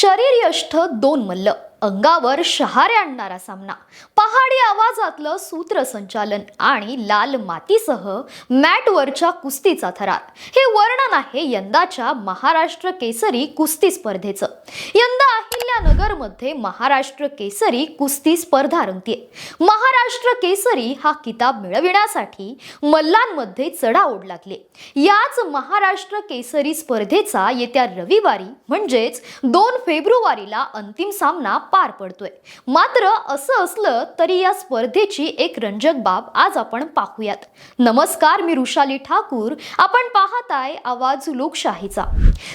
शरीर यष्ट दोन मल्ल. अंगावर शहारे आणणारा सामना. पहाडी आवाजातलं सूत्रसंचालन आणि लाल मातीसह मॅटवरच्या कुस्तीचा थरार. हे वर्णन आहे यंदाच्या महाराष्ट्र केसरी कुस्ती स्पर्धेचं. यंदा अहिल्यानगरमध्ये महाराष्ट्र केसरी कुस्ती स्पर्धा रंगतीये. महाराष्ट्र केसरी हा किताब मिळविण्यासाठी मल्लांमध्ये चढाओढ लागले याच महाराष्ट्र केसरी स्पर्धेचा येत्या रविवारी म्हणजेच दोन फेब्रुवारीला अंतिम सामना पार पडतोय. मात्र असं असलं तरी या स्पर्धेची एक रंजक बाब आज आपण पाहूयात. नमस्कार मी रुशाली ठाकूर. आपण पाहताय आवाज लोकशाहीचा.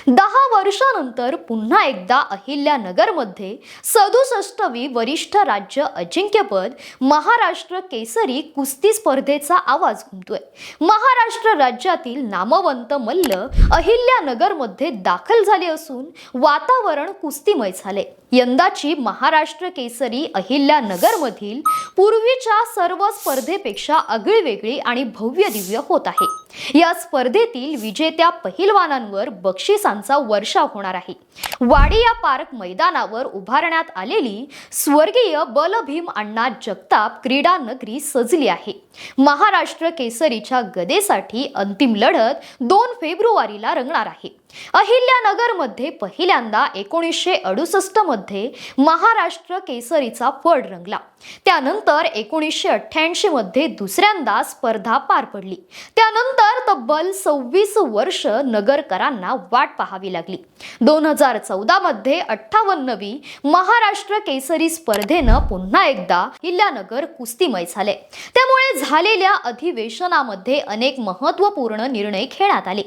दहा वर्षानंतर पुन्हा एकदा अहिल्यानगरमध्ये सदुसष्टवी वरिष्ठ राज्य अजिंक्यपद महाराष्ट्र केसरी कुस्ती स्पर्धेचा आवाज घुमतोय. महाराष्ट्र राज्यातील नामवंत मल्ल अहिल्यानगरमध्ये दाखल झाले असून वातावरण कुस्तीमय झाले यंदाची महाराष्ट्र केसरी अहिल्यानगरमधील पूर्वीच्या सर्व स्पर्धेपेक्षा आगळीवेगळी आणि भव्य दिव्य होत आहे. या स्पर्धेतील विजेत्या पहिलवानांवर बक्षिसांचा वर्षाव होणार आहे. वाडिया पार्क मैदानावर उभारण्यात आलेली स्वर्गीय बलभीम अण्णा जगताप क्रीडा नगरी सजली आहे. महाराष्ट्र केसरीच्या गदेसाठी अंतिम लढत दोन फेब्रुवारीला रंगणार आहे. अहिल्यानगरमध्ये पहिल्यांदा एकोणीसशे अडुसष्टमध्ये महाराष्ट्र केसरीचा फड रंगला. त्यानंतर एकोणीसशे अठ्ठ्याऐंशीमध्ये दुसऱ्यांदा स्पर्धा पार पडली. त्यानंतर तब्बल सव्वीस वर्ष नगरकरांना वाट पाहावी लागली. दोन हजार चौदामध्ये अठ्ठावन्नवी महाराष्ट्र केसरी स्पर्धेनं पुन्हा एकदा हिल्यानगर कुस्तीमय झाले. त्यामुळे झालेल्या अधिवेशनामध्ये अनेक महत्त्वपूर्ण निर्णय घेण्यात आले.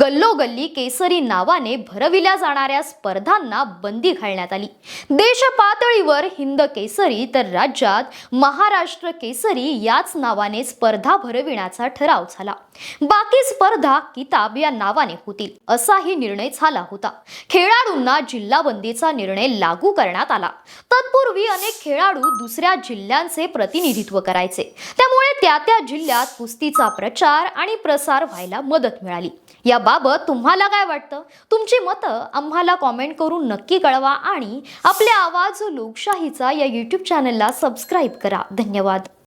गल्लोगल्ली केसरी नावाने भरविल्या जाणाऱ्या स्पर्धांना बंदी घालण्यात आली. देश पातळीवर हिंद केसरी तर राज्यात महाराष्ट्र केसरी याच नावाने स्पर्धा भरविण्याचा ठराव झाला. बाकी स्पर्धा किताब या नावाने होतील असाही निर्णय झाला होता. खेळाडूंना जिल्हाबंदीचा निर्णय लागू करण्यात आला. तत्पूर्वी अनेक खेळाडू दुसऱ्या जिल्ह्यांचे प्रतिनिधित्व करायचे. त्यामुळे त्या त्या जिल्ह्यात कुस्तीचा प्रचार आणि प्रसार व्हायला मदत मिळाली. याबाबत तुम्हाला काय वाटतं? तुमची मतं आम्हाला कॉमेंट करून नक्की कळवा आणि आपले आवाज लोकशाहीचा या यूट्यूब चॅनलला सबस्क्राईब करा. धन्यवाद.